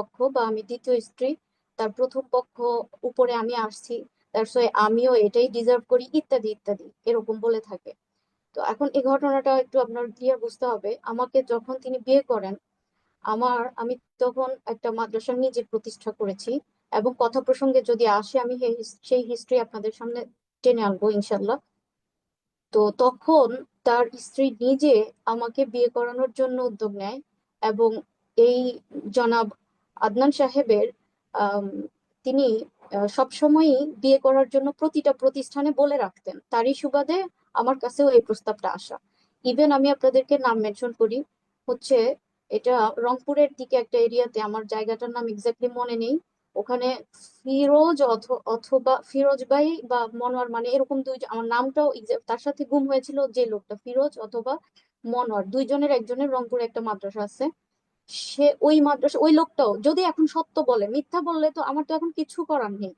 পক্ষ বা আমি দ্বিতীয় স্ত্রী, তার প্রথম পক্ষ উপরে আমি আসছি আমিও এটাই ডিজার্ভ করি, ইত্যাদি ইত্যাদি, এরকম বলে থাকে। তো এখন এই ঘটনাটা একটু আপনার ক্লিয়ার বুঝতে হবে। আমাকে যখন তিনি বিয়ে করেন, আমার, আমি তখন একটা মাদ্রাসা নিজে প্রতিষ্ঠা করেছি এবং কথা প্রসঙ্গে যদি আসে, আমি সেই হিস্ট্রি আপনাদের সামনে টেনে আনব ইনশাল্লাহ তো তখন তার স্ত্রী নিজে আমাকে বিয়ে করানোর জন্য উদ্যোগ নেয় এবং এই জনাব আদনান সাহেবের তিনি সবসময়ই বিয়ে করার জন্য প্রতিটা প্রতিষ্ঠানে বলে রাখতেন, তারই সুবাদে আমার কাছেও এই প্রস্তাবটা আসা। ইভেন আমি আপনাদেরকে নাম মেনশন করি, হচ্ছে এটা রংপুরের দিকে একটা এরিয়াতে, আমার জায়গাটার নাম এক্স্যাক্টলি মনে নেই, ওখানে ফিরোজ অথ- অথবা, ফিরোজ ভাই বা মনোয়ার মানে এরকম দুই, আমার নামটাও তার সাথে গুম হয়েছিল যে লোকটা, ফিরোজ অথবা মনোয়ার, দুইজনের একজনের রংপুরে একটা মাদ্রাসা আছে। সে ওই মাদ্রাসা, ওই লোকটাও, যদি এখন সত্য বলে, মিথ্যা বললে তো আমার তো এখন কিছু করার নেই।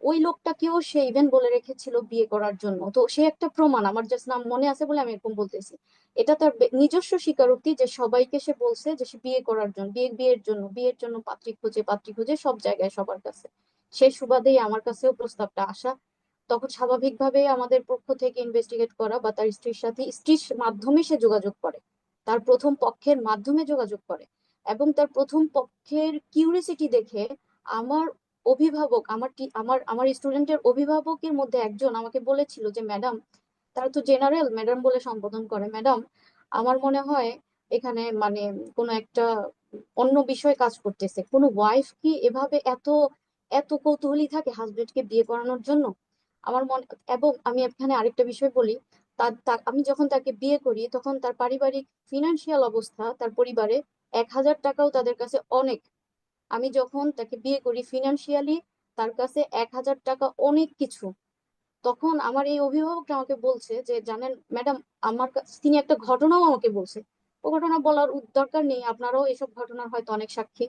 ওই লোকটাকেও সে ইভেন বলে রেখেছিল বিয়ে করার জন্য। তো সে একটা প্রমাণ, আমার জাস্ট নাম মনে আছে বলে আমি এরকম বলতেছি। এটা তার নিজস্ব স্বীকারোক্তি যে সবাইকে সে বলছে যে সে বিয়ে করার জন্য, বিয়ে বিয়ের জন্য বিয়ের জন্য পাত্রী খুঁজে পাত্রী খুঁজে সব জায়গায় সবার কাছে। সেই সুবাদেই আমার কাছেও প্রস্তাবটা আসা। তখন স্বাভাবিকভাবেই আমাদের পক্ষ থেকে ইনভেস্টিগেট করা বা তার স্ত্রীর সাথে, স্ত্রীর মাধ্যমে সে যোগাযোগ করে। তার প্রথম পক্ষের মাধ্যমে যোগাযোগ করে। এবং তার প্রথম পক্ষের কিউরিসিটি দেখে আমার অভিভাবক, আমার আমার আমার স্টুডেন্টের অভিভাবকের মধ্যে একজন আমাকে বলেছিল যে ম্যাডাম তারা তো জেনারেল ম্যাডাম বলে সম্বোধন করে। ম্যাডাম আমার মনে হয় এখানে মানে কোনো একটা অন্য বিষয় কাজ করতেছে। কোনো ওয়াইফ কি এভাবে এত এত কৌতূহলী থাকে হাজবেন্ডকে বিয়ে করানোর জন্য? আমার মনে, এবং আমি এখানে আরেকটা বিষয় বলি, তার আমি যখন তাকে বিয়ে করি, তখন তার পারিবারিক ফিনান্সিয়াল অবস্থা, তার পরিবারে এক হাজার টাকাও তাদের কাছে অনেক। আমি যখন তাকে বিয়ে করি ফিনান্সিয়ালি তার কাছে এক হাজার টাকা অনেক কিছু। তখন আমার এই অভিভাবকটা আমাকে বলছে যে, জানেন, ম্যাডাম, আমার তিনি একটা ঘটনাও আমাকে বলছে। ও ঘটনা বলার দরকার নেই, আপনারাও এসব ঘটনার হয়তো অনেক সাক্ষী।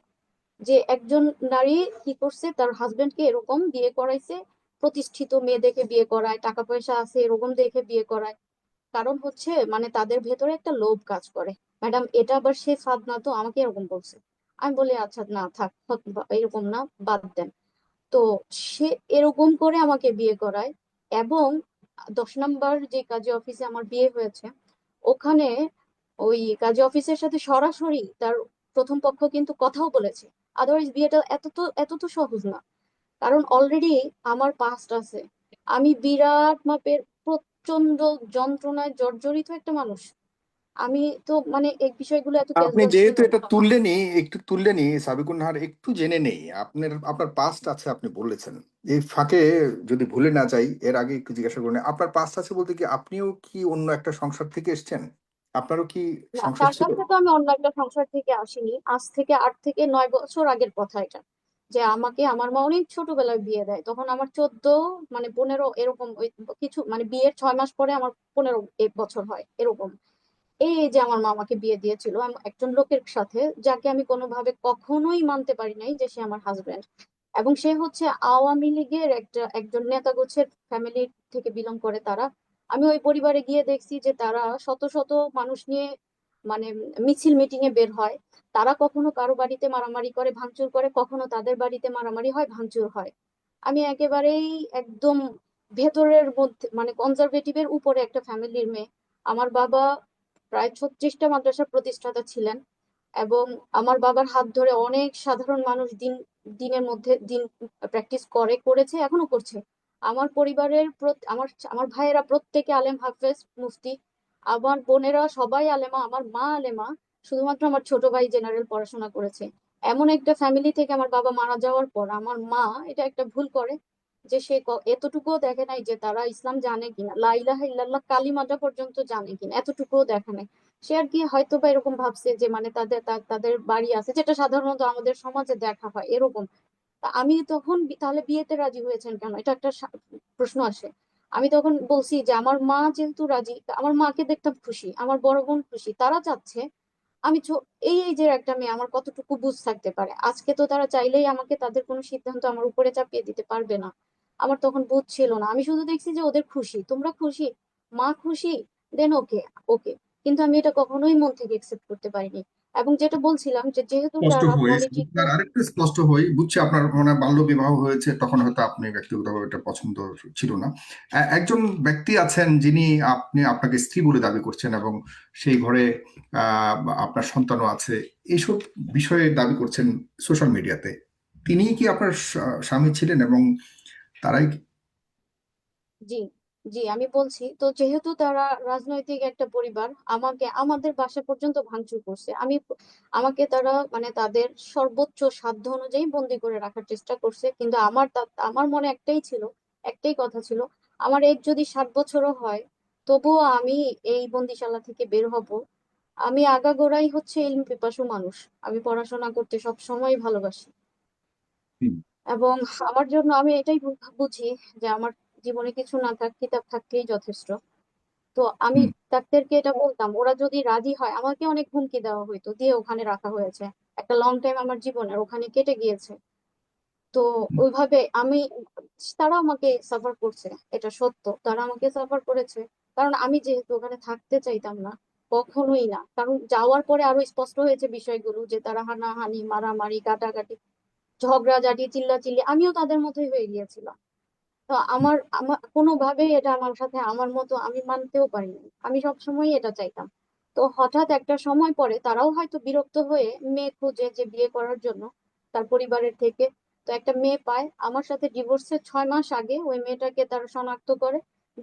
যে একজন নারী কি করছে, তার হাজবেন্ডকে এরকম বিয়ে করাইছে, প্রতিষ্ঠিত মেয়ে দেখে বিয়ে করায়, টাকা পয়সা আছে, এরকম দেখে বিয়ে করায়। কারণ হচ্ছে মানে তাদের ভেতরে একটা লোভ কাজ করে। ম্যাডাম, এটা আবার সে ফাঁদ না তো আমাকে এরকম বলছে। আমি বলি আচ্ছা না, থাক এরকম না, বাদ দেন। তো সে এরকম করে আমাকে বিয়ে করায় এবং দশ নম্বর যে কাজী অফিসে আমার বিয়ে হয়েছে, ওখানে ওই কাজী অফিসের সাথে সরাসরি তার প্রথম পক্ষ কিন্তু কথাও বলেছে। আদারওয়াইজ বিয়েটা এত তো এত তো সহজ না। কারণ অলরেডি আমার পাস্ট আছে। আমি বিরাট মাপের প্রচণ্ড যন্ত্রণায় জর্জরিত একটা মানুষ। আমি তো মানে এই বিষয়গুলো এত আপনি যেহেতু এটা না। তুললেনই একটু তুললেনই সাবিকুন নাহার একটু জেনে নেই। আপনার আপনার পাস্ট আছে আপনি বলেছেন। এই ফাঁকে যদি ভুলে না যাই এর আগে একটু জিজ্ঞাসা করুন। আপনার পাস্ট আছে বলতে কি আপনিও কি অন্য একটা সংসার থেকে এসেছেন? আপনারও কি সংসার ছিল? তো আমি অন্য একটা সংসার থেকে আসিনি। আজ থেকে আট থেকে নয় বছর আগের কথা এটা। যে আমাকে আমার মা অনেক ছোটবেলায় বিয়ে দেয়। তখন আমার চোদ্দ মানে পনেরো এরকম ওই কিছু মানে বিয়ের ছয় মাস পরে আমার পনেরো এ বছর হয় এরকম। এই যে আমার মামাকে বিয়ে দিয়েছিল একজন লোকের সাথে যাকে আমি কোনোভাবে কখনোই মানতে পারি নাই যে সে আমার হাজবেন্ড এবং সে হচ্ছে আওয়ামী লীগের একটা, একজন নেতা গোছের ফ্যামিলি থেকে বিলং করে তারা। আমি ওই পরিবারে গিয়ে দেখছি যে তারা শত শত মানুষ নিয়ে মানে মিছিল মিটিং এ বের হয়। তারা কখনো কারও বাড়িতে মারামারি করে, ভাঙচুর করে, কখনো তাদের বাড়িতে মারামারি হয়, ভাঙচুর হয়। আমি একেবারেই একদম ভেতরের মধ্যে মানে কনজারভেটিভের উপরে একটা ফ্যামিলির মেয়ে। আমার বাবা প্রায় ছত্রিশটা মাদ্রাসার প্রতিষ্ঠাতা ছিলেন এবং আমার বাবার হাত ধরে অনেক সাধারণ মানুষ দিন, দিনের মধ্যে দিন প্র্যাকটিস করে, করেছে এখনও করছে। আমার পরিবারের আমার আমার ভাইয়েরা প্রত্যেকে আলেম হাফেজ মুফতি, আমার বোনেরা সবাই আলেমা, আমার মা আলেমা, শুধুমাত্র আমার ছোট ভাই জেনারেল পড়াশোনা করেছে। এমন একটা ফ্যামিলি থেকে আমার বাবা মারা যাওয়ার পর আমার মা এটা একটা ভুল করে যে সে ক- এতটুকুও দেখে নাই যে তারা ইসলাম জানে কিনা, লা ইলাহা ইল্লাল্লাহ কালিমাটা পর্যন্ত জানে কিনা, এতটুকুও দেখে নাই। সে আর কি হয়তো বা এরকম ভাবছে যে মানে তাদের তাদের বাড়ি আছে, যেটা সাধারণত আমাদের সমাজে দেখা হয় এরকম। আমি তখন তাহলে বিয়েতে রাজি হয়েছেন কেন? এটা একটা প্রশ্ন আসে। আমি তখন বলছি যে আমার মা যেহেতু রাজি আমার মাকে দেখতাম খুশি, আমার বড় বোন খুশি, তারা চাচ্ছে আমি এই এই যে একটা মেয়ে, আমার কতটুকু বুঝ থাকতে পারে? আজকে তো তারা চাইলেই আমাকে তাদের কোনো সিদ্ধান্ত আমার উপরে চাপিয়ে দিতে পারবে না। আমার তখন বোধ ছিল না। আমি শুধু দেখছি যে ওদের খুশি। তোমরা খুশি? মা খুশি? দেন ওকে ওকে কিন্তু আমি এটা কখনোই মন থেকে একসেপ্ট করতে পারিনি। এবং যেটা বলছিলাম যে যেহেতু স্যার, আরেকটু স্পষ্ট হই বুঝছি আপনার মনে বাল্য বিবাহ হয়েছে তখন হয়তো আপনি ব্যক্তিগতভাবে এটা পছন্দ ছিল না। একজন ব্যক্তি আছেন যিনি আপনি আপনাকে স্ত্রী বলে দাবি করছেন এবং সেই ঘরে আহ, আপনার সন্তানও আছে। এইসব বিষয়ে দাবি করছেন সোশ্যাল মিডিয়াতে। তিনি কি আপনার স্বামী ছিলেন এবং তারাই কি- জি জি আমি বলছি তো যেহেতু তারা রাজনৈতিক একটা পরিবার আমাকে আমাদের বাসা পর্যন্ত ভাঙচুর করছে। আমি আমাকে তারা মানে তাদের সর্বোচ্চ সাধ্য অনুযায়ী বন্দি করে রাখার চেষ্টা করছে। কিন্তু আমার আমার মনে একটাই ছিল একটাই কথা ছিল আমার এজ যদি ষাট বছরও হয় তবুও আমি এই বন্দিশালা থেকে বের হব। আমি আগাগোড়াই হচ্ছে ইলম পিপাসু মানুষ। আমি পড়াশোনা করতে সব সময় ভালোবাসি এবং আমার জন্য আমি এটাই বুঝি যে আমার জীবনে কিছু না থাক কিতাব থাকলেই যথেষ্ট। তো আমি ডাক্তারকে এটা বলতাম ওরা যদি রাজি হয় আমাকে অনেক হুমকি দেওয়া হইতো দিয়ে ওখানে রাখা হয়েছে। একটা লং টাইম আমার জীবনের ওখানে কেটে গিয়েছে। তো ওইভাবে আমি তারা আমাকে সাফার করছে এটা সত্য। তারা আমাকে সাফার করেছে। কারণ আমি যেহেতু ওখানে থাকতে চাইতাম না কখনোই না। কারণ যাওয়ার পরে আরও স্পষ্ট হয়েছে বিষয়গুলো যে তারা হানাহানি মারামারি কাটাকাটি। ঝগড়াঝাটি, চিল্লাচিল্লি, আমিও তাদের মতোই হয়ে গিয়েছিলাম। তো আমার আমার, কোনোভাবেই এটা আমার সাথে, আমার মতো আমি মানতেও পারিনি। আমি সবসময় এটা চাইতাম। তো হঠাৎ একটা সময় পরে তারাও হয়তো বিরক্ত হয়ে মেয়ে খুঁজে যে বিয়ে করার জন্য তার পরিবারের থেকে, তো একটা মেয়ে পায়। আমার সাথে ডিভোর্সের ছয় মাস আগে ওই মেয়েটাকে তারা শনাক্ত করে,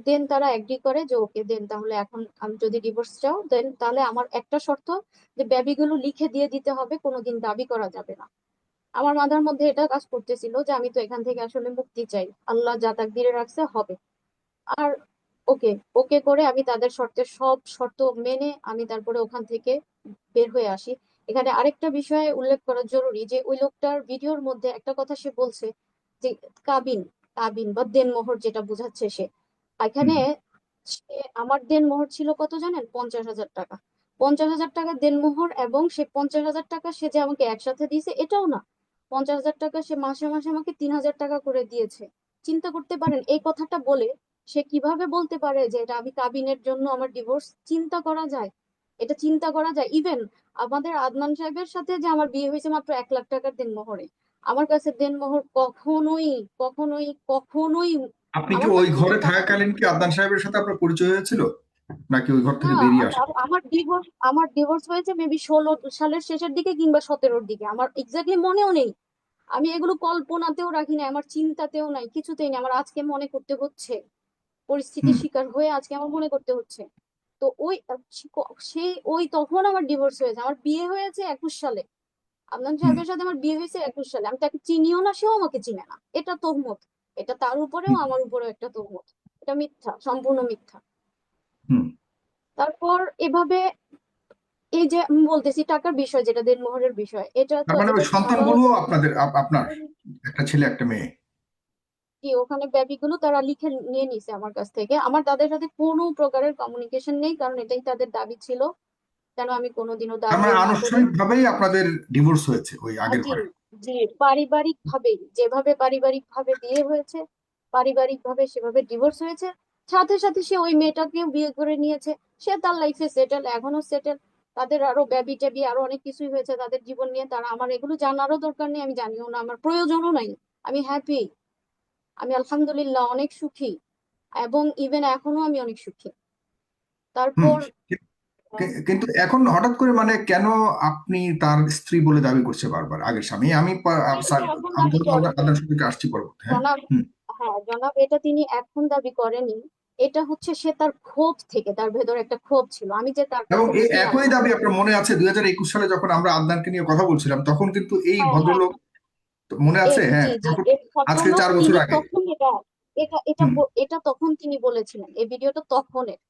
দেন তারা এগ্রি করে যে, ওকে, দেন তাহলে এখন আমি যদি ডিভোর্স চাও দেন তাহলে আমার একটা শর্ত যে বেবিগুলো লিখে দিয়ে দিতে হবে, কোনোদিন দাবি করা যাবে না। আমার মাথার মধ্যে এটা কাজ করতেছিল যে আমি তো এখান থেকে আসলে মুক্তি চাই। আল্লাহ যা তাকদিরে রাখছে হবে। আর ওকে ওকে করে আমি তাদের শর্তের সব শর্ত মেনে আমি তারপরে ওখান থেকে বের হয়ে আসি। এখানে আরেকটা বিষয় উল্লেখ করা জরুরি যে ওই লোকটার ভিডিওর মধ্যে একটা কথা সে বলছে যে কাবিন কাবিন বা দেনমোহর যেটা বোঝাচ্ছে সে। এখানে সে আমার দেনমোহর ছিল কত জানেন? পঞ্চাশ হাজার টাকা। পঞ্চাশ হাজার টাকা দেনমোহর এবং সে পঞ্চাশ হাজার টাকা সে যে আমাকে একসাথে দিয়েছে এটাও না। পঞ্চাশ হাজার টাকা সে মাসে মাসে আমাকে তিন হাজার টাকা করে দিয়েছে। চিন্তা করতে পারেন এই কথাটা বলে সে কীভাবে বলতে পারে যে এটা আমি কাবিনের জন্য আমার ডিভোর্স চিন্তা করা যায়? এটা চিন্তা করা যায়? ইভেন আমাদের আদনান সাহেবের সাথে যে আমার বিয়ে হয়েছে মাত্র এক লাখ টাকার দেনমোহরে আমার কাছে দেনমোহর কখনোই কখনোই কখনোই আপনি কি ওই ঘরে থাকাকালীন কি আদনান সাহেবের সাথে আপনার পরিচয় হয়েছিল? নাকি ওই ঘর থেকে বেরিয়ে আমি- আসা আমার ডিভোর্স আমার ডিভোর্স হয়েছে মেবি ষোলো সালের শেষের দিকে কিংবা সতেরোর দিকে। আমার এক্স্যাক্টলি মনেও নেই। আমি এগুলো কল্পনাতেও রাখি না আমার চিন্তাতেও নাই কিছুতেই নেই। আমার আজকে মনে করতে হচ্ছে। পরিস্থিতির শিকার হয়ে আজকে আমার মনে করতে হচ্ছে। তো ওই সেই ওই তখন আমার ডিভোর্স হয়েছে। আমার বিয়ে হয়েছে একুশ সালে। আদনান হুম। সাহেবের সাথে আমার বিয়ে হয়েছে একুশ সালে। আমি তাকে চিনিও না সেও আমাকে চিনে না। এটা তহমত। এটা তার উপরেও আমার উপরেও একটা তহমত। এটা মিথ্যা সম্পূর্ণ মিথ্যা। তারপর এভাবে এই যে আমি বলতেছি টাকার বিষয় যেটা দেনমোহরের বিষয় এটা তো মানে সন্তানগুলো আপনাদের আপনার একটা ছেলে একটা মেয়ে। ওখানে বেবিগুলো তারা লিখে নিয়ে নিছে আমার কাছ থেকে। আমার তাদের সাথে কোনো প্রকারের কমিউনিকেশন নেই কারণ এটাই তাদের দাবি ছিল যেন আমি কোনোদিনও মানে দাবিও আনুষ্ঠানিক ভাবেই আপনাদের ডিভোর্স হয়েছে ওই আগের জি ঘরে? জি পারিবারিক ভাবেই যেভাবে পারিবারিক ভাবে বিয়ে হয়েছে পারিবারিক ভাবে সেভাবে ডিভোর্স হয়েছে। সাথে সাথে সে ওই মেয়েটাকেও বিয়ে করে নিয়েছে। সে তার লাইফে সেটেল এখনও সেটেল তাদের আরও ব্যাবি ট্যাবি আরও অনেক কিছুই হয়েছে তাদের জীবন নিয়ে। তারা আমার এগুলো জানারও দরকার নেই আমি জানিও না আমার প্রয়োজনও নাই। আমি হ্যাপি আমি আলহামদুলিল্লাহ অনেক সুখী এবং ইভেন এখনও আমি অনেক সুখী। তারপর কিন্তু এখন হঠাৎ করে মানে কেন আপনি তার স্ত্রী বলে দাবি করছে বারবার? আগের স্বামী আমি আসছি পরবর্তী হ্যাঁ জনাব এটা তিনি এখন দাবি করেনি এটা হচ্ছে সে তার ক্ষোভ থেকে তার ভেতর একটা ক্ষোভ ছিল। আমি যে তার এবং একই দাবি আপনার মনে আছে দুই হাজার একুশ সালে যখন আমরা আদনানকে নিয়ে কথা বলছিলাম তখন কিন্তু এই হ্যাঁ হ্যাঁ। ভদ্রলোক মনে আছে? হ্যাঁ আজকে চার বছর আগে। এটা এটা এটা তখন তিনি বলেছিলেন এই ভিডিওটা তখনের।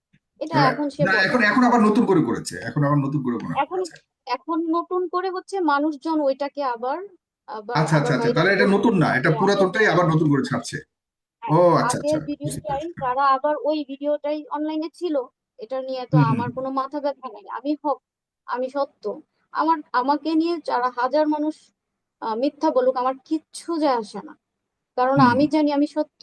এটা হ্যাঁ, এখন সে না এখন এখন আবার নতুন করে করেছে এখন আবার নতুন করে এখন এখন নতুন করে হচ্ছে মানুষজন ওইটাকে আবার আচ্ছা আচ্ছা আচ্ছা তাহলে এটা নতুন না এটা পুরাতনটাই আবার নতুন করে ছাড়ছে। ও হ্যাঁ আচ্ছা আচ্ছা ভিডিওটাই তারা আবার ওই ভিডিওটাই অনলাইনে ছিল এটা নিয়ে তো আমার কোনো মাথা ব্যথা নেই। আমি হক আমি সত্য। আমার আমাকে নিয়ে যারা হাজার মানুষ মিথ্যা বলুক আমার কিচ্ছু যায় আসে না। কারণ আমি জানি আমি সত্য।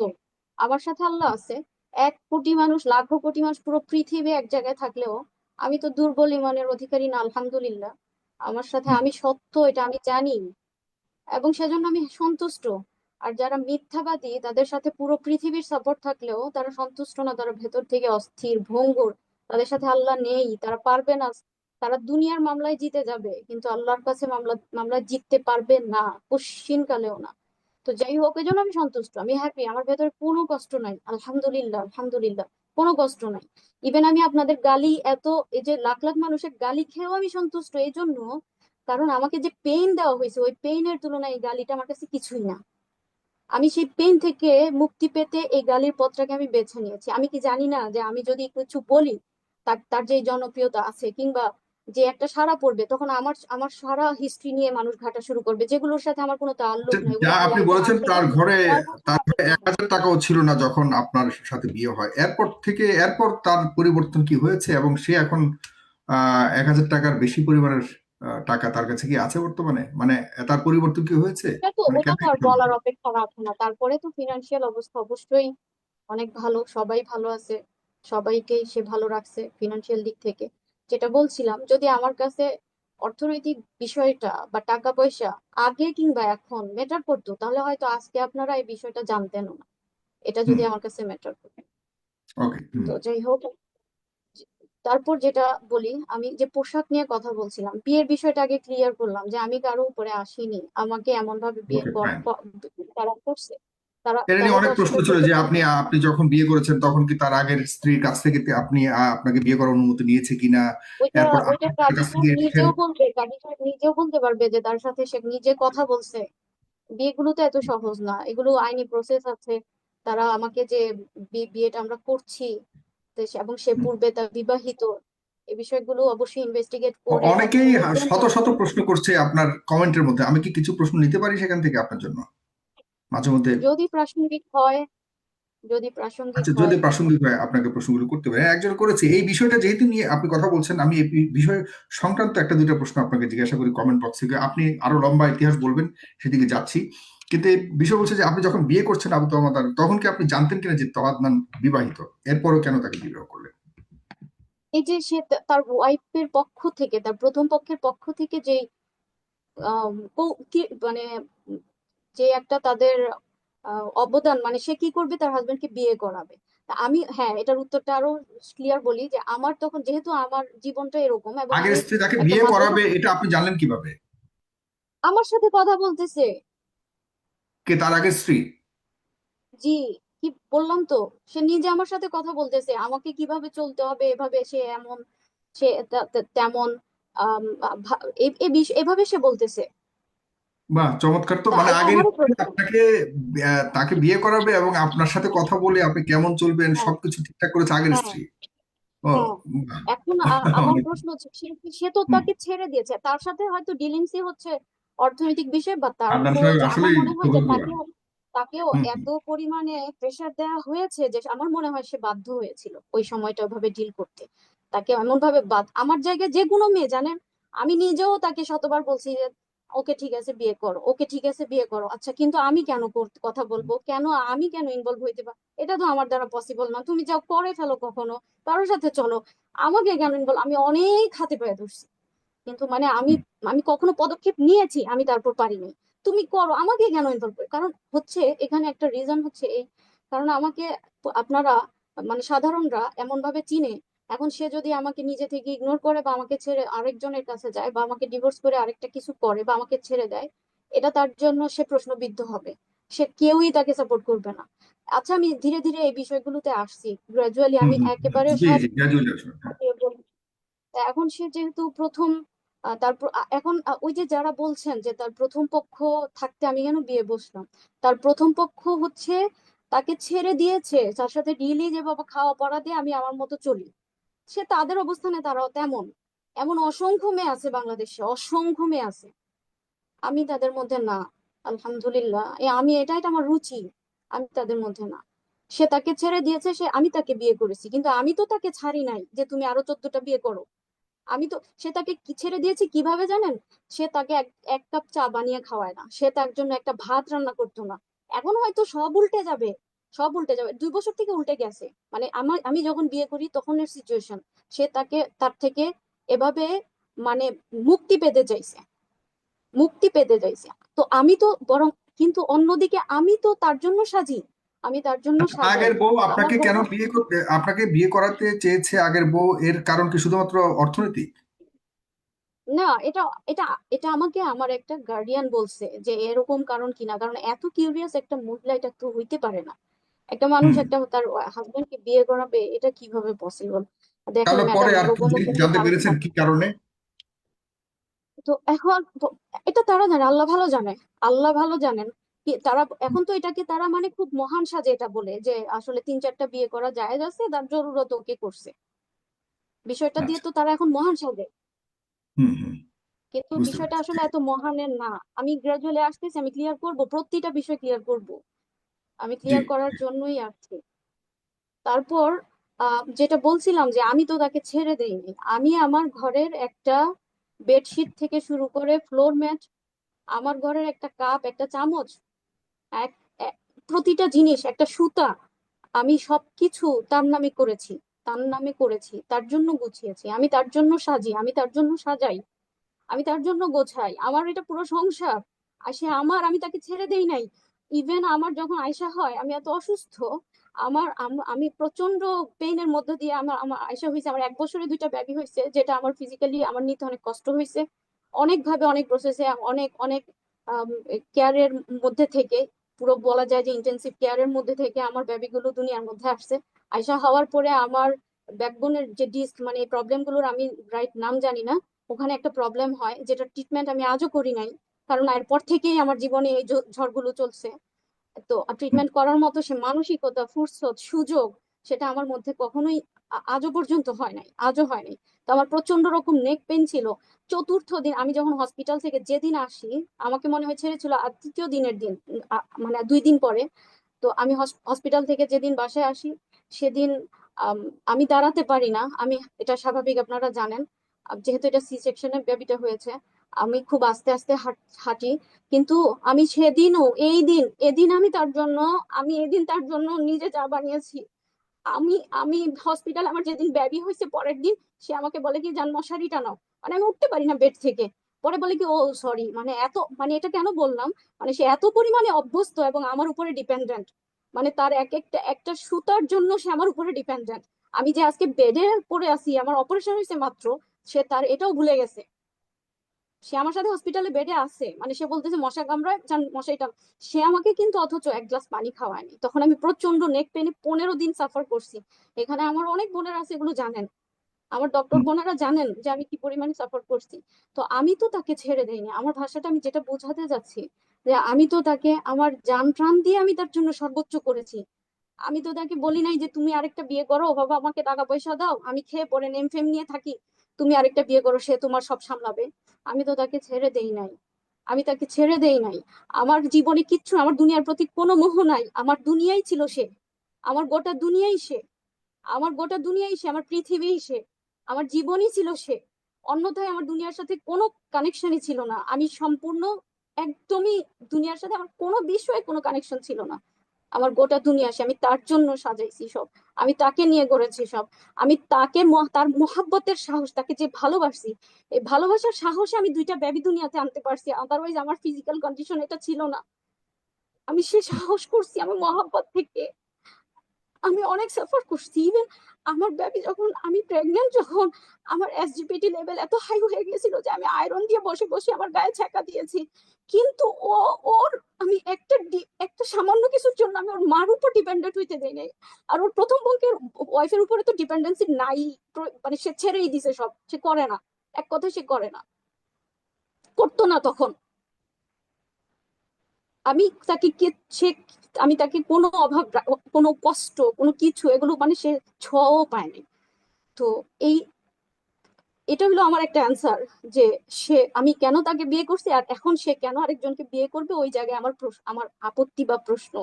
আমার সাথে আল্লাহ আছে। এক কোটি মানুষ লাখো কোটি মানুষ পুরো পৃথিবী এক জায়গায় থাকলেও আমি তো দুর্বল ইমানের অধিকারী না আলহামদুলিল্লাহ। আমার সাথে আমি সত্য এটা আমি জানি। এবং সেজন্য আমি সন্তুষ্ট। আর যারা মিথ্যাবাদী, তাদের সাথে পুরো পৃথিবীর সাপোর্ট থাকলেও তারা সন্তুষ্ট না, তারা ভেতর থেকে অস্থির, ভঙ্গুর। তাদের সাথে আল্লাহ নেই, তারা পারবে না। তারা দুনিয়ার মামলায় জিতে যাবে, কিন্তু আল্লাহর কাছে মামলা, মামলায় জিততে পারবে না, কোশ্চিন কালেও না। তো যাই হোক এই জন্য আমি সন্তুষ্ট, আমি হ্যাপি আমার ভেতরে কোনো কষ্ট নাই। আলহামদুলিল্লাহ আলহামদুলিল্লাহ, কোনো কষ্ট নাই। ইভেন আমি আপনাদের গালি, এত, এই যে লাখ লাখ মানুষের গালি খেয়েও আমি সন্তুষ্ট এই জন্য কারণ আমাকে যে পেইন দেওয়া হয়েছে, ওই পেইনের তুলনায় এই গালিটা আমার কাছে কিছুই না। আমি সেই পেন থেকে মুক্তি পেতে এই গালির পথটাকে আমি বেছে নিয়েছি। আমি কি জানি না যে আমি যদি কিছু বলি তার তার যে জনপ্রিয়তা আছে কিংবা যে একটা সাড়া পড়বে তখন আমার আমার সারা হিস্ট্রি নিয়ে মানুষ ঘাটা শুরু করবে। যেগুলোর সাথে আমার কোনো তাল্লুক নাই। যা আপনি বলেছেন তার ঘরে তার ঘরে এক হাজার টাকাও ছিল না যখন আপনার সাথে বিয়ে হয়। এরপর থেকে এরপর তার পরিবর্তন কি হয়েছে? এবং সে এখন আহ এক হাজার টাকার বেশি পরিমাণের টাকা তার কাছে কি আছে বর্তমানে? মানে তার পরিবর্তন কি হয়েছে? মানে বলার অপেক্ষা রাখে না। তারপরে তো ফিনান্সিয়াল অবস্থা অবশ্যই অনেক ভালো সবাই ভালো আছে সবাইকেই সে ভালো রাখছে ফিনান্সিয়াল দিক থেকে। যেটা বলছিলাম যদি আমার কাছে অর্থনৈতিক বিষয়টা বা টাকা পয়সা আগে কিংবা এখন ম্যাটার করতো তাহলে হয়তো আজকে আপনারা এই বিষয়টা জানতেনও না। এটা যদি আমার কাছে ম্যাটার ওকে তো যাই হোক তারপর যেটা বলি আমি যে পোশাক নিয়ে কথা বলছিলাম বিয়ের বিষয়টা আগে ক্লিয়ার করলাম যে আমি কারও উপরে আসিনি। আমাকে এমন ভাবে বিয়ে তারা করছে। তারা অনেক প্রশ্ন ছিল যে আপনি আপনি যখন বিয়ে করেছেন তখন কি তার আগের স্ত্রীর কাছ থেকে আপনি আপনাকে বিয়ে করার অনুমতি নিয়েছে কিনা? নিজেও বলবে কাজী নিজেও বলতে পারবে যে তার সাথে সে নিজে কথা বলছে। বিয়েগুলো তো এত সহজ না। এগুলো আইনি প্রসেস আছে। তারা আমাকে যে বিয়েটা আমরা করছি এবং সে পূর্বে তার বিবাহিত। এই বিষয়গুলো অবশ্যই ইনভেস্টিগেট করে অনেকেই শত শত প্রশ্ন করছে আপনার কমেন্টের মধ্যে। আমি কি কিছু প্রশ্ন নিতে পারি সেখান থেকে আপনার জন্য? মাঝে মধ্যে যদি প্রাসঙ্গিক হয় যদি প্রাসঙ্গিক আচ্ছা যদি হয়। প্রাসঙ্গিক হয় আপনাকে প্রশ্নগুলো করতে পারি হ্যাঁ, একজন করেছে। এই বিষয়টা যেহেতু নিয়ে আপনি কথা বলছেন আমি এই বিষয় সংক্রান্ত একটা দুইটা প্রশ্ন আপনাকে জিজ্ঞাসা করি কমেন্ট বক্সে। আপনি আরও লম্বা ইতিহাস বলবেন সেদিকে যাচ্ছি। কিন্তু এই বিষয় বলছে যে আপনি যখন বিয়ে করছেন আবু তওয়াদ তখন কি আপনি জানতেন কিনা যে তওয়াদ বিবাহিত? এরপরও কেন তাকে বিবাহ করলেন? এই যে সে তার ওয়াইফের পক্ষ থেকে তার প্রথম পক্ষের পক্ষ থেকে যে মানে যে একটা তাদের অবদান মানে সে কি করবে? তার হাজবেন্ডকে বিয়ে করাবে। আমি হ্যাঁ এটার উত্তরটা আরও ক্লিয়ার বলি যে আমার তখন যেহেতু আমার জীবনটা এরকম এবং আগের স্ত্রী তাকে বিয়ে করাবে এটা আপনি জানলেন কীভাবে? আমার সাথে কথা বলতেছে। কে তার আগে স্ত্রী? জি কি বললাম তো সে নিজে আমার সাথে কথা বলতেছে আমাকে কীভাবে চলতে হবে এভাবে সে এমন সে তেমন এভাবে সে বলতেছে। বাহ চমৎকার তো মানে আমারও আপনাকে তাকে বিয়ে করাবে এবং আপনার সাথে কথা বলে আপনি কেমন চলবেন হ্যাঁ। সবকিছু ঠিকঠাক করেছে আগের হ্যাঁ। স্ত্রী। ও হ্যাঁ। এখন আমার প্রশ্ন হচ্ছে সে সে তো তাকে ছেড়ে দিয়েছে তার সাথে হয়তো ডিলিংসই হচ্ছে অর্থনৈতিক বিষয় বা তার আমার মনে হয় যে তাকেও তাকেও এত পরিমাণে প্রেশার দেওয়া হয়েছে যে আমার মনে হয় সে বাধ্য হয়েছিল ওই সময়টা ওইভাবে ডিল করতে। তাকে এমন ভাবে বাদ আমার জায়গায় যে কোনো মেয়ে জানেন? আমি নিজেও তাকে শতবার বলছি যে ওকে ঠিক আছে বিয়ে করো ওকে ঠিক আছে বিয়ে করো। আচ্ছা কিন্তু আমি কেন কথা বলব? কেন আমি কেন ইনভলভ হইতে পার এটা তো আমার দ্বারা পসিবল না। তুমি যাও করে ফেলো কখনো। কারোর সাথে চলো। আমাকে কেন ইনভলভ আমি অনেক হাতে পায়ে ধরছি। কিন্তু মানে আমি আমি কখনো পদক্ষেপ নিয়েছি আমি তারপর পারিনি। তুমি করো আমাকে কেন ইনভলভ করে? কারণ হচ্ছে এখানে একটা রিজন হচ্ছে এই কারণ আমাকে আপনারা মানে সাধারণরা এমন ভাবে চিনে। এখন সে যদি আমাকে নিজে থেকে ইগনোর করে বা আমাকে ছেড়ে আরেকজনের কাছে যায় বা আমাকে ডিভোর্স করে আরেকটা কিছু করে বা আমাকে ছেড়ে দেয় এটা তার জন্য সে প্রশ্নবিদ্ধ হবে। সে কেউই তাকে সাপোর্ট করবে না। আচ্ছা আমি ধীরে ধীরে এই বিষয়গুলোতে আসছি। গ্রাজুয়ালি আমি একেবারে হ্যাঁ। এখন সে যেহেতু প্রথম তারপর এখন ওই যে যারা বলছেন যে তার প্রথম পক্ষ থাকতে আমি কেন বিয়ে বসলাম? তার প্রথম পক্ষ হচ্ছে, তাকে ছেড়ে দিয়েছে, তার সাথে ডিলি যে বাবা খাওয়া পড়া দিয়ে আমি আমার মতো চলি। সে তাদের অবস্থানে তারাও তেমন। এমন অসংখ্য মেয়ে আছে বাংলাদেশে, অসংখ্য মেয়ে আছে। আমি তাদের মধ্যে না, আলহামদুলিল্লাহ। আমি এটাই আমার রুচি, আমি তাদের মধ্যে না। সে তাকে ছেড়ে দিয়েছে, সে, আমি তাকে বিয়ে করেছি। কিন্তু আমি তো তাকে ছাড়ি নাই যে তুমি আরও চোদ্দটা বিয়ে করো। আমি তো, সে তাকে কি ছেড়ে দিয়েছি কীভাবে জানেন? সে তাকে এক কাপ চা বানিয়ে খাওয়ায় না। সে তার জন্য একটা ভাত রান্না করতো না। এখন হয়তো সব উল্টে যাবে। সব উল্টে যাবে। দুই বছর থেকে উল্টে গেছে। মানে আমার, আমি যখন বিয়ে করি তখনের সিচুয়েশন সে তাকে, তার থেকে এভাবে মানে মুক্তি পেতে চাইছে। মুক্তি পেতে চাইছে। তো আমি তো বরং, কিন্তু অন্যদিকে আমি তো তার জন্য সাজি। আমি তার জন্য সাজাই। আগের বউ আপনাকে কেন বিয়ে করতে আপনাকে বিয়ে করাতে চেয়েছে আগের বউ? এর কারণ কি শুধুমাত্র অর্থনৈতিক? না এটা এটা এটা আমাকে আমার একটা গার্ডিয়ান বলছে যে এরকম কারণ কিনা। কারণ এত কিউরিয়াস একটা মহিলা এটা তো হইতে পারে না। একটা মানুষ একটা তার হাজবেন্ডকে বিয়ে করাবে এটা কীভাবে পসিবল দেখেন পরে আর জানতে কারণ পেরেছেন কি কারণে? তো এখন এটা তারা জানে আল্লাহ ভালো জানে। আল্লাহ ভালো জানেন। তারা এখন তো এটাকে তারা মানে খুব মহান সাজে এটা বলে যে আসলে তিন চারটা বিয়ে করা জায়েজ আছে তার জরুরত ওকে করছে। বিষয়টা দিয়ে আচ্ছা। তো তারা এখন মহান সাজে। কিন্তু বিষয়টা আসলে এত মহানের না। আমি গ্রাজুয়ালি আসতেছি আমি ক্লিয়ার করব প্রতিটা বিষয় ক্লিয়ার করব। আমি ক্লিয়ার করার জন্যই আসছি। তারপর যেটা বলছিলাম যে আমি তো তাকে ছেড়ে দেইনি। আমি আমার ঘরের একটা বেডশিট থেকে শুরু করে ফ্লোর ম্যাট আমার ঘরের একটা কাপ একটা চামচ এক প্রতিটা জিনিস, একটা সুতা, আমি সবকিছু তার নামে করেছি, তার নামে করেছি, তার জন্য গুছিয়েছি, আমি তার জন্য সাজি, আমি তার জন্য সাজাই, আমি তার জন্য গোছাই, আমার এটা পুরো সংসার, আর সে আমার, আমি তাকে ছেড়ে দেই নাই। ইভেন আমার যখন আয়সা হয়, আমি এত অসুস্থ, আমার, আমি প্রচণ্ড পেইনের মধ্যে দিয়ে আমার আমার আয়সা হয়েছে, আমার এক বছরে দুইটা ব্যাবি হয়েছে, যেটা আমার ফিজিক্যালি আমার নিতে অনেক কষ্ট হয়েছে। অনেক ভাবে অনেক প্রসেসে অনেক অনেক কেয়ারের মধ্যে থেকে পুরো বলা যায় যে ইন্টেন্সিভ কেয়ারের মধ্যে থেকে আমার বেবিগুলো দুনিয়ার মধ্যে আসছে। আয়সা হওয়ার পরে আমার ব্যাকবোনের যে ডিস্ক মানে এই প্রবলেম আমি রাইট নাম জানি না, ওখানে একটা প্রবলেম হয় যেটা ট্রিটমেন্ট আমি আজও করি নাই, কারণ এরপর থেকেই আমার জীবনে এই ঝড়গুলো চলছে। তো ট্রিটমেন্ট করার মতো সে মানসিকতা, ফুরসত, সুযোগ সেটা আমার মধ্যে কখনোই আজও পর্যন্ত হয় নাই, আজও হয় নাই। তো আমার প্রচণ্ড রকম নেক পেন ছিল চতুর্থ দিন আমি যখন হসপিটাল থেকে যেদিন আসি আমাকে মনে হয় ছেড়েছিল আর তৃতীয় দিনের দিন মানে দুই দিন পরে তো আমি হসপিটাল থেকে যেদিন বাসায় আসি সেদিন আম, দাঁড়াতে পারি না। আমি এটা স্বাভাবিক আপনারা জানেন যেহেতু এটা সি সেকশনের বেবিটা হয়েছে আমি খুব আস্তে আস্তে হাঁটি কিন্তু আমি সেদিনও এই দিন এদিন আমি তার জন্য আমি এদিন তার জন্য নিজে চা বানিয়েছি। আমি আমি হসপিটাল আমার যেদিন বেবি হয়েছে পরের দিন সে আমাকে বলে কি যান মশারি টানাও মানে আমি উঠতে পারি না বেড থেকে। পরে বলে কি, ও সরি মানে এত মানে এটা কেন বললাম? মানে সে এত পরিমাণে অভ্যস্ত এবং আমার উপরে ডিপেন্ডেন্ট মানে তার এক একটা একটা সুতার জন্য সে আমার উপরে ডিপেন্ডেন্ট আমি যে আজকে বেডে পড়ে আছি, আমার অপারেশন হয়েছে মাত্র, সে তার এটাও ভুলে গেছে। সে আমার সাথে হসপিটালে বেডে আছে। মানে সে বলতেছে, মশা কামড়ায় মশাইটা সে আমাকে কিন্তু অথচ এক গ্লাস পানি খাওয়ায়নি। তখন আমি প্রচণ্ড নেক পেনে পনেরো দিন সাফার করছি। এখানে আমার অনেক বোনের আছে, এগুলো জানেন। আমার ডক্টর বোনারা জানেন যে আমি কি পরিমাণে সাফার করছি। তো আমি তো তাকে ছেড়ে দেইনি। আমার ভাষাটা আমি যেটা বোঝাতে যাচ্ছি যে আমি তো তাকে আমার যান প্রাণ দিয়ে আমি তার জন্য সর্বোচ্চ করেছি। আমি তো তাকে বলি নাই যে তুমি আরেকটা বিয়ে করো বাবা আমাকে টাকা পয়সা দাও, আমি খেয়ে পরে নেম ফেম নিয়ে থাকি, তুমি আরেকটা বিয়ে করো, সে তোমার সব সামলাবে। আমি তো তাকে ছেড়ে দেই নাই। আমি তাকে ছেড়ে দেই নাই। আমার জীবনে কিচ্ছু, আমার দুনিয়ার প্রতি কোনো মোহ নাই। আমার দুনিয়াই ছিল সে। আমার গোটা দুনিয়াই সে। আমার গোটা দুনিয়াই সে। আমার পৃথিবীই সে। আমার জীবনই ছিল সে। অন্যথায় আমার দুনিয়ার সাথে কোনো কানেকশনই ছিল না। আমি সম্পূর্ণ একদমই দুনিয়ার সাথে আমার কোনো বিষয়ে কোনো কানেকশন ছিল না। আমার গোটা দুনিয়া সে, আমি তার জন্য সাজাইছি সব। আমি তাকে নিয়ে গড়েছি সব। আমি তাকে তার মোহাব্বতের সাহস, তাকে যে ভালোবাসি, এই ভালোবাসার সাহসে আমি দুইটা বেবি দুনিয়াতে আনতে পারছি। আদারওয়াইজ আমার ফিজিক্যাল কন্ডিশন এটা ছিল না। আমি সে সাহস করছি আমার মহাব্বত থেকে। আমি অনেক সাফার করছি। ইভেন আমার বেবি যখন আমি প্রেগনেন্ট যখন আমার এসজিপিটি লেভেল এত হাই হয়ে গিয়েছিল যে আমি আয়রন দিয়ে বসে বসে আমার গায়ে ছ্যাঁকা দিয়েছি। কিন্তু ও, ওর আমি একটা একটা সামান্য কিছুর জন্য আমি ওর মার উপর ডিপেন্ডেন্ট হইতে দেই নাই। আর ওর প্রথম বউকের ওয়াইফের উপরে তো ডিপেন্ডেন্সি নাই। মানে সে ছেড়েই দিছে সব। সে করে না। এক কথায় সে করে না। করতো না তখন। আমি তাকে কে, সে আমি তাকে কোনো অভাব কোনো কষ্ট, কোনো কিছু এগুলো মানে সে ছোঁয়াও পায়নি। তো এই, এটা হলো আমার একটা অ্যান্সার যে সে, আমি কেন তাকে বিয়ে করছি আর এখন সে কেন আরেকজনকে বিয়ে করবে ওই জায়গায় আমার আমার আপত্তি বা প্রশ্ন।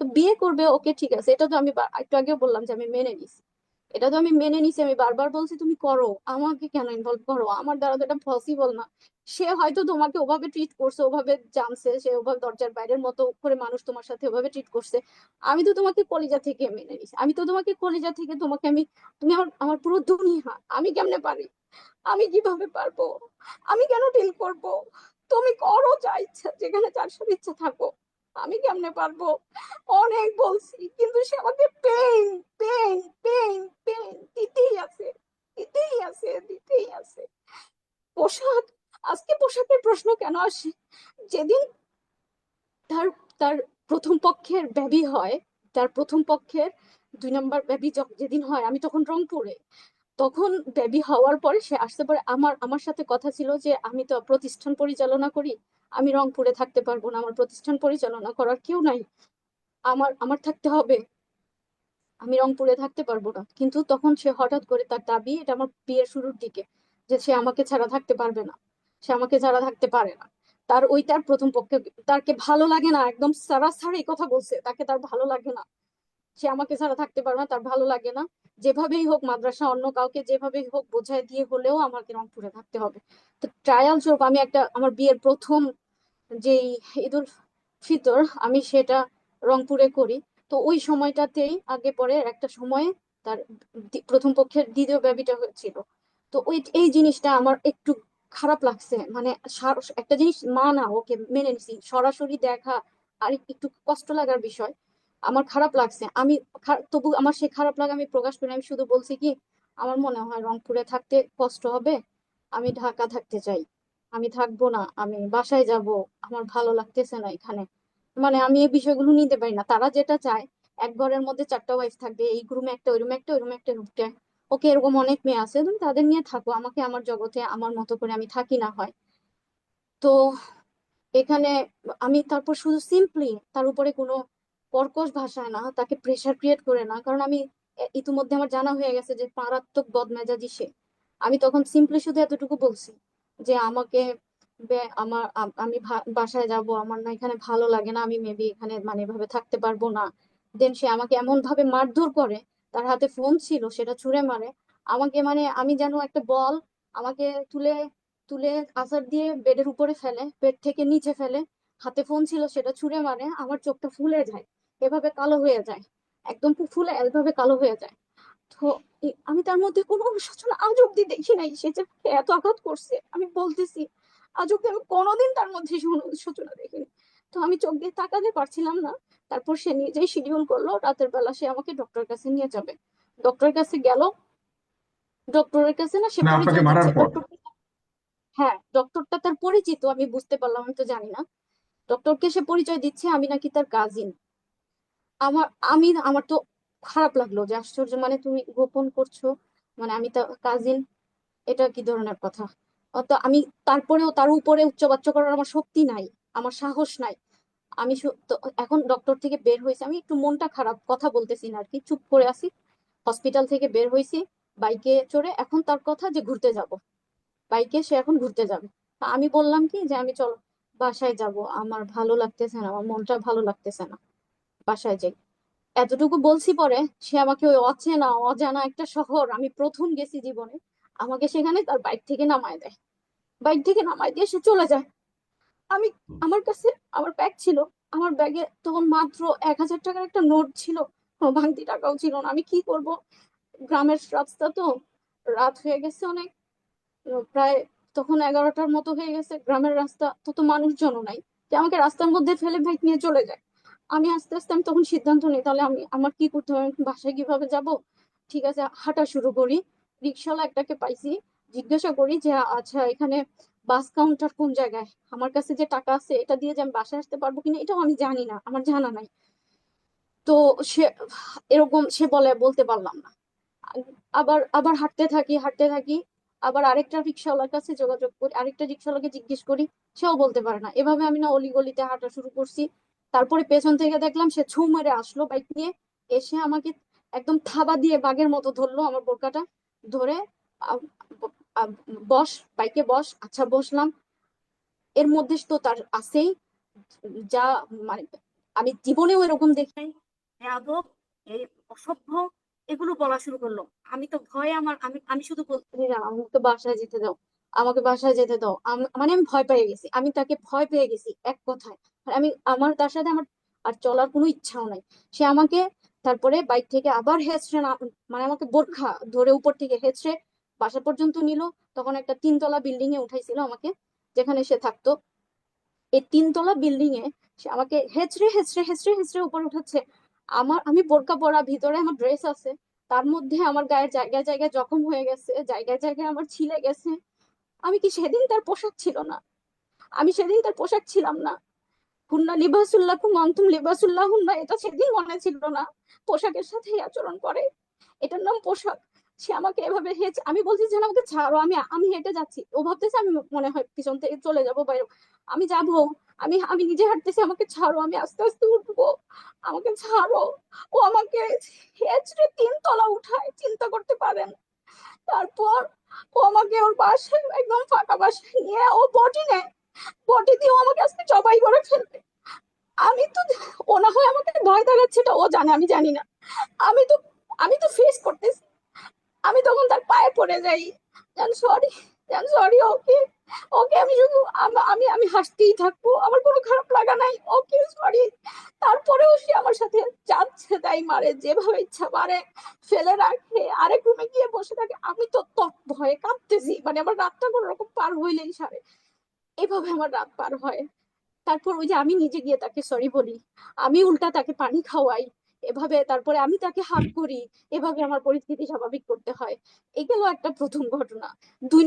তো বিয়ে করবে, ওকে ঠিক আছে, এটা তো আমি একটু আগেও বললাম যে আমি মেনে নিছি। এটা তো আমি মেনে নিছি, আমি বারবার বলছি তুমি করো, আমাকে কেন ইনভলভ করো? আমার দ্বারা তো এটা পসিবল না। সে হয়তো তোমাকে ওভাবে ট্রিট করছে, ওভাবে জানছে, সে ওভাবে দরজার বাইরের মতো করে মানুষ তোমার সাথে ওভাবে ট্রিট করছে। আমি তো তোমাকে কলিজা থেকে মেনে নিছি, আমি তো তোমাকে কলিজা থেকে তোমাকে আমি, তুমি আমার আমার পুরো দুনিয়া, আমি কেমনে পারি? আমি কীভাবে পারব? আমি কেন ডিল করব? তুমি করো যা ইচ্ছা, যেখানে যার সাথে ইচ্ছা থাকো। আমি কেমনে পারব? অনেক বলছি, কিন্তু সে আমাকে পেন পেন পেন পেন দিতেই আছে দিতেই আছে দিতেই আছে। পোশাক, আজকে পোশাকের প্রশ্ন কেন আসে? যেদিন তার তার প্রথম পক্ষের বেবি হয়, তার প্রথম পক্ষের দুই নম্বর বেবি যেদিন হয়, আমি তখন রংপুরে। তখন বেবি হওয়ার পরে সে আসতে পারে, আমার আমার সাথে কথা ছিল যে আমি তো প্রতিষ্ঠান পরিচালনা করি আমি রংপুরে থাকতে পারব না, আমার প্রতিষ্ঠান পরিচালনা করার কেউ নাই। আমার আমার থাকতে হবে। আমি রংপুরে থাকতে পারব না। কিন্তু তখন সে হঠাৎ করে তার দাবি, এটা আমার বিয়ের শুরুর দিকে, যে সে আমাকে ছাড়া থাকতে পারবে না। সে আমাকে ছাড়া থাকতে পারে না। তার ওই, তার প্রথম পক্ষে, তারকে ভালো লাগে না, একদম সারাসারি কথা বলছে, তাকে তার ভালো লাগে না। সে আমাকে ছাড়া থাকতে পারবে না, তার ভালো লাগে না। যেভাবেই হোক, মাদ্রাসা অন্য কাউকে যেভাবেই হোক বোঝায় দিয়ে হলেও আমাকে রংপুরে থাকতে হবে। তো ট্রায়াল স্বরূপ আমি একটা, আমার বিয়ের প্রথম যেই ঈদুল ফিতর আমি সেটা রংপুরে করি, তো ওই সময়টাতেই আগে পরে একটা সময়ে তার প্রথম পক্ষের দ্বিতীয় বেবিটা হয়েছিল। তো ওই, এই জিনিসটা আমার একটু খারাপ লাগছে মানে একটা জিনিস মা না ওকে মেনে নিছি, সরাসরি দেখা আর একটু কষ্ট লাগার বিষয়, আমার খারাপ লাগছে। আমি তবু আমার সে খারাপ লাগা আমি প্রকাশ করি আমি শুধু বলছি কি, আমার মনে হয় রংপুরে থাকতে কষ্ট হবে, আমি ঢাকা থাকতে চাই। আমি থাকব না, আমি বাসায় যাব, আমার ভালো লাগতেছে না এখানে। মানে আমি এই বিষয়গুলো নিতে পারি না। তারা যেটা চায়, এক ঘরের মধ্যে চারটা ওয়াইফ থাকবে, এই রুমে একটা, ওই রুমে একটা, ওই রুমে একটা রুমটা ওকে এরকম অনেক মেয়ে আছে, তুমি তাদের নিয়ে থাকো, আমাকে আমার জগতে, আমার মতো করে আমি থাকি না হয়। তো এখানে আমি তারপর শুধু সিম্পলি তার উপরে কোনো কর্কশ ভাষায় না, তাকে প্রেশার ক্রিয়েট করে না। কারণ আমি ইতিমধ্যে আমার জানা হয়ে গেছে যে মারাত্মক বদমেজাজি সে। আমি তখন সিম্পলি শুধু এতটুকু বলছি। যে আমাকে আমার আমি বাসায় যাব, আমার না এখানে ভালো লাগে না, আমি মেবি এখানে মানে এভাবে থাকতে পারব না। দেন সে আমাকে এমন ভাবে মারধর করে, তার হাতে ফোন ছিল, সেটা ছুঁড়ে মারে। আমাকে মানে আমি যেন একটা বল আমাকে তুলে তুলে আছাড় দিয়ে বেডের উপরে ফেলে, বেড থেকে নিচে ফেলে, হাতে ফোন ছিল, সেটা ছুঁড়ে মারে, আমার চোখটা ফুলে যায়, এভাবে কালো হয়ে যায়। একদম ফুলে, এভাবে কালো হয়ে যায়। তো আমি তার মধ্যে কোনো অনুশোচনা আজ অব্দি দেখি নাই সে যে এত আঘাত করছে। আমি বলতেছি আজ অব্দি আমি কোনোদিন তার মধ্যে অনুশোচনা দেখিনি। তো আমি চোখ দিয়ে তাকাতে পারছিলাম না। তারপর সে নিজেই শিডিউল করল রাতের বেলা সে আমাকে ডক্টরের কাছে নিয়ে যাবে। ডক্টরের কাছে গেল। ডক্টরের কাছে না সে ডক্টর হ্যাঁ ডক্টরটা তার পরিচিত আমি বুঝতে পারলাম আমি তো জানি না। ডক্টরকে সে পরিচয় দিচ্ছে আমি নাকি তার কাজিন আমার আমি আমার তো খারাপ লাগল যে আশ্চর্য মানে তুমি গোপন করছ? মানে আমি তার কাজিন, এটা কি ধরনের কথা? তো আমি তারপরেও তার উপরে উচ্চবাচ্য করার আমার শক্তি নাই, আমার সাহস নাই। আমি এখন ডক্টর থেকে বের হয়েছে, আমি একটু মনটা খারাপ, কথা বলতেছি না আর কি চুপ করে আছি। হসপিটাল থেকে বের হয়েছি, বাইকে চড়ে এখন তার কথা যে ঘুরতে যাব। বাইকে সে এখন ঘুরতে যাবে। তা আমি বললাম কি যে আমি চলো, বাসায় যাব, আমার ভালো লাগতেছে না, আমার মনটা ভালো লাগতেছে না, বাসায় যাই। এতটুকু বলছি পরে সে আমাকে ওই অচেনা অজানা একটা শহর আমি প্রথম গেছি জীবনে আমাকে সেখানে তার বাইক থেকে নামায় দেয়। বাইক থেকে নামায় দিয়ে সে চলে যায়। আমি আমার কাছে আমার ব্যাগ ছিল আমার ব্যাগে তখন মাত্র এক হাজার টাকার একটা নোট ছিল কোনো ভাঙতি টাকাও ছিল না। আমি কি করব? গ্রামের রাস্তা তো রাত হয়ে গেছে অনেক প্রায় তখন এগারোটার মতো হয়ে গেছে। গ্রামের রাস্তা তত মানুষজনও নাই। যে আমাকে রাস্তার মধ্যে ফেলে বাইক নিয়ে চলে যায়। আমি আস্তে আস্তে আমি তখন সিদ্ধান্ত নিই, তাহলে আমি আমার কি করতে হবে? বাসায় কীভাবে যাব? ঠিক আছে, হাঁটা শুরু করি। রিক্সাওয়ালা একটাকে পাইছি, জিজ্ঞাসা করি যে আচ্ছা এখানে বাস কাউন্টার কোন জায়গায়? আমার কাছে যে টাকা আছে, এটা দিয়ে যে আমি বাসায় আসতে পারব কিনা, এটাও আমি জানি না, আমার জানা নাই। তো সে, এরকম সে বলে, বলতে পারলাম না। আবার আবার হাঁটতে থাকি হাঁটতে থাকি, আবার আরেকটা রিক্সাওয়ালার কাছে যোগাযোগ করি, আরেকটা রিক্সাওয়ালাকে জিজ্ঞেস করি, সেও বলতে পারে না। এভাবে আমি না অলিগলিতে হাঁটা শুরু করছি। তারপরে পেছন থেকে দেখলাম সে ছু মেরে আসলো বাইক নিয়ে। এসে আমাকে একদম থাবা দিয়ে বাঘের মতো ধরলো আমার বোরকাটা। ধরে বস বাইকে বস আচ্ছা বসলাম। এর মধ্যে তো তার আছেই। যা মানে আমি জীবনেও এরকম দেখি নাই। বেয়াদব এই অসভ্য এগুলো বলা শুরু করল। আমি তো ভয়ে আমার আমি আমি শুধু বলতে না আমাকে বাসায় যেতে দাও। আমাকে বাসায় যেতে দাও। মানে আমি ভয় পেয়ে গেছি। আমি তাকে ভয় পেয়ে গেছি এক কথায়। আমি, আমার, তার সাথে আমার আর চলার কোনো ইচ্ছাও নাই। সে আমাকে তারপরে বাইক থেকে আবার হেঁচড়ে মানে আমাকে বোরখা ধরে উপর থেকে হেঁচড়ে বাসা পর্যন্ত নিল। তখন একটা তিনতলা বিল্ডিং এ উঠাইছিল আমাকে, যেখানে সে থাকতো। এই তিনতলা বিল্ডিং এ সে আমাকে হেঁচড়ে হেঁচড়ে হেঁচড়ে হেঁচড়ে উপরে উঠাচ্ছে। আমার, আমি বোরকা পরা ভিতরে আমার ড্রেস আছে। তার মধ্যে আমার গায়ের জায়গায় জায়গায় জখম হয়ে গেছে। জায়গায় জায়গায় আমার ছিলে গেছে। আমি কি সেদিন তার পোশাক ছিল না? আমি সেদিন তার পোশাক ছিলাম না। হুন্না লিবাসুল্লাহুম আনতুম লিবাসুল্লাহ হুন্না এটা সেদিন মনে ছিল না। পোশাকের সাথে আচরণ করে। এটার নাম পোশাক। সে আমাকে এভাবে হেঁচ, আমি বলছি যে আমাকে ছাড়ো, আমি আমি হেঁটে যাচ্ছি। ও ভাবতেছে, আমি মনে হয় পিছন থেকে চলে যাব বাইরে আমি যাব। আমি আমি নিজে হাঁটতেছি, আমাকে ছাড়ো, আমি আস্তে আস্তে উঠবো। আমাকে ছাড়ো। ও আমাকে হেঁচড়ে তিনতলা উঠায়, চিন্তা করতে পারেন তারপর ও আমাকে ওর পাশে একদম ফাঁকা বাসায় নিয়ে, ও বটি নেয়। বটি দিয়ে ও আমাকে আজকে জবাই করে ফেলবে। আমি তো ও না হয় আমাকে ভয় দেখাচ্ছে, এটা ও জানে, আমি জানি না। আমি তো আমি তো ফেস করতেছি। আমি তখন তার পায়ে পড়ে যাই। জান সরি সরি ওকে ওকে আমি শুধু, আমি আমি হাসতেই থাকব। আমার কোনো খারাপ লাগা নাই। ওকে সরি তারপরেও সে আমার সাথে যাচ্ছে, তাই মারে। যেভাবে ইচ্ছা মারে, ফেলে রাখে। গিয়ে বসে থাকে। আমি তো তত ভয়ে কাঁপতেছি। মানে আমার রাতটা কোনো রকম পার হইলেই সারে। এভাবে আমার রাত পার হয়। তারপর ওই যে আমি নিজে গিয়ে তাকে সরি বলি। আমি উল্টা তাকে পানি খাওয়াই। এভাবে তারপরে আমি তাকে হাত করি। এভাবে আমার পরিস্থিতি স্বাভাবিক করতে হয়। এগুলো একটা প্রথম ঘটনা। দুই